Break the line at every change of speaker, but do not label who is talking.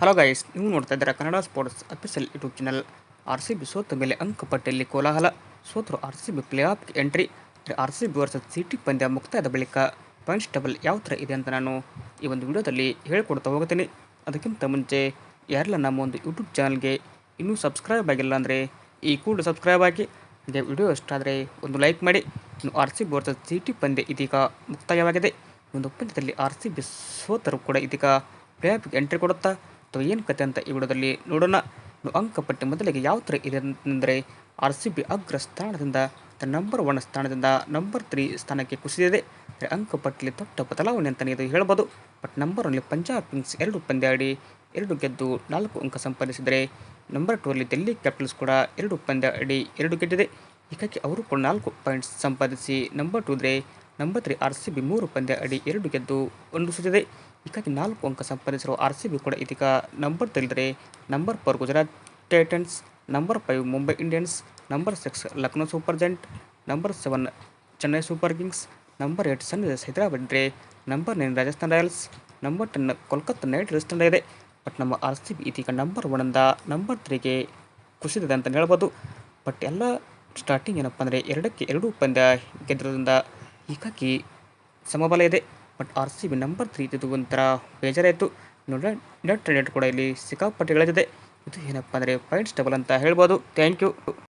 Hello guys ನೀವು ನೋಡ್ತಾ ಇದ್ದೀರಾ Kannada sports official YouTube channel R C B ಸೋತ ಮೇಲೆ ಅಂಕಪಟ್ಟಿಯಲ್ಲಿ ಕೋಲಾಹಲ. ಸೋತರು R C B play off entry R C B versus city ಪಂದ್ಯ ಮುಕ್ತಾಯದ ಬಳಿಕ ಪಾಯಿಂಟ್ಸ್ ಟೇಬಲ್ ಯಾವ ಥರ ಇದೆ ಅಂತ ನಾನು ಈ ಒಂದು ವಿಡಿಯೋದಲ್ಲಿ ಹೇಳ್ಕೊಡ್ತಾ ಹೋಗ್ತೀನಿ. ಅದಕ್ಕಿಂತ ಮುಂಚೆ ಯಾರೆಲ್ಲ ನಮ್ಮ ಒಂದು ಯೂಟ್ಯೂಬ್ ಚಾನಲ್ಗೆ ಇನ್ನೂ ಸಬ್ಸ್ಕ್ರೈಬ್ ಆಗಿಲ್ಲ ಅಂದರೆ ಈ ಕೂಡ ಸಬ್ಸ್ಕ್ರೈಬ್ ಆಗಿ, ಹಾಗೆ ವಿಡಿಯೋ ಇಷ್ಟ ಆದರೆ ಒಂದು ಲೈಕ್ ಮಾಡಿ. ಇನ್ನು R C B versus city ಪಂದ್ಯ ಇದೀಗ ಮುಕ್ತಾಯವಾಗಿದೆ. ಒಂದು ಪಂದ್ಯದಲ್ಲಿ ಆರ್ ಸಿ ಬಿ ಸೋತರು ಕೂಡ ಇದೀಗ ಪ್ಲೇ ಆಫ್ಗೆ ಎಂಟ್ರಿ ಕೊಡುತ್ತಾ ಅಥವಾ ಏನು ಕತೆ ಅಂತ ಈ ವಿಡಿಯೋದಲ್ಲಿ ನೋಡೋಣ. ಅಂಕಪಟ್ಟಿ ಮೊದಲಿಗೆ ಯಾವ ಥರ ಇದೆ ಅಂತಂದರೆ ಆರ್ ಸಿ ಬಿ ಅಗ್ರ ಸ್ಥಾನದಿಂದ ನಂಬರ್ ಒನ್ ಸ್ಥಾನದಿಂದ ನಂಬರ್ ತ್ರೀ ಸ್ಥಾನಕ್ಕೆ ಕುಸಿದಿದೆ. ಅಂಕಪಟ್ಟಿಲಿ ದೊಡ್ಡ ಬದಲಾವಣೆ ಅಂತಲೇ ಇದು ಹೇಳ್ಬೋದು. ಬಟ್ ನಂಬರ್ ಒನ್ಲಿ ಪಂಜಾಬ್ ಕಿಂಗ್ಸ್ ಎರಡು ಪಂದ್ಯ ಆಡಿ ಎರಡು ಗೆದ್ದು ನಾಲ್ಕು ಅಂಕ ಸಂಪಾದಿಸಿದರೆ ನಂಬರ್ ಟೂ ಅಲ್ಲಿ ಡೆಲ್ಲಿ ಕ್ಯಾಪಿಟಲ್ಸ್ ಕೂಡ ಎರಡು ಪಂದ್ಯ ಆಡಿ ಎರಡು ಗೆದ್ದಿದೆ. ಹೀಗಾಗಿ ಅವರು ಕೂಡ ನಾಲ್ಕು ಪಾಯಿಂಟ್ಸ್ ಸಂಪಾದಿಸಿ ನಂಬರ್ ಟೂ ಇದ್ರೆ number three R C B ಮೂರು ಪಂದ್ಯ ಅಡಿ ಎರಡು ಗೆದ್ದು ಒಂದು ಸುತ್ತಿದೆ ಹೀಗಾಗಿ ನಾಲ್ಕು ಅಂಕ ಸಂಪಾದಿಸಿರುವ ಆರ್ ಸಿ ಬಿ ಕೂಡ ಇದೀಗ ನಂಬರ್ ತಿಳಿದರೆ number four Gujarat Titans number five Mumbai Indians number six Lucknow Super Giants number seven Chennai Super Kings number eight Sunrisers Hyderabad ಇದ್ದರೆ number nine Rajasthan Royals number ten Kolkata Knight Riders ತಂಡ ಇದೆ. But ನಮ್ಮ R C B ಇದೀಗ number ಒನ್ನಿಂದ number ತ್ರೀಗೆ ಕುಸಿದಿದೆ ಅಂತಲೇ ಹೇಳ್ಬೋದು. ಬಟ್ ಎಲ್ಲ ಸ್ಟಾರ್ಟಿಂಗ್ ಏನಪ್ಪ ಅಂದರೆ ಎರಡಕ್ಕೆ ಎರಡು ಪಂದ್ಯ ಗೆದ್ದಿರೋದ್ರಿಂದ ಹೀಗಾಗಿ ಸಮಬಲ ಇದೆ but R C B number three ಇದು ಒಂಥರ ಬೇಜಾರಾಯಿತು. ನೋಡಿ ನೆಟ್ ರೇಟ್ ಕೂಡ ಇಲ್ಲಿ ಸಿಕ್ಕಾಪಟ್ಟೆ ಇದು ಏನಪ್ಪ ಅಂದರೆ ಪಾಯಿಂಟ್ಸ್ ಡಬಲ್ ಅಂತ ಹೇಳ್ಬೋದು. Thank you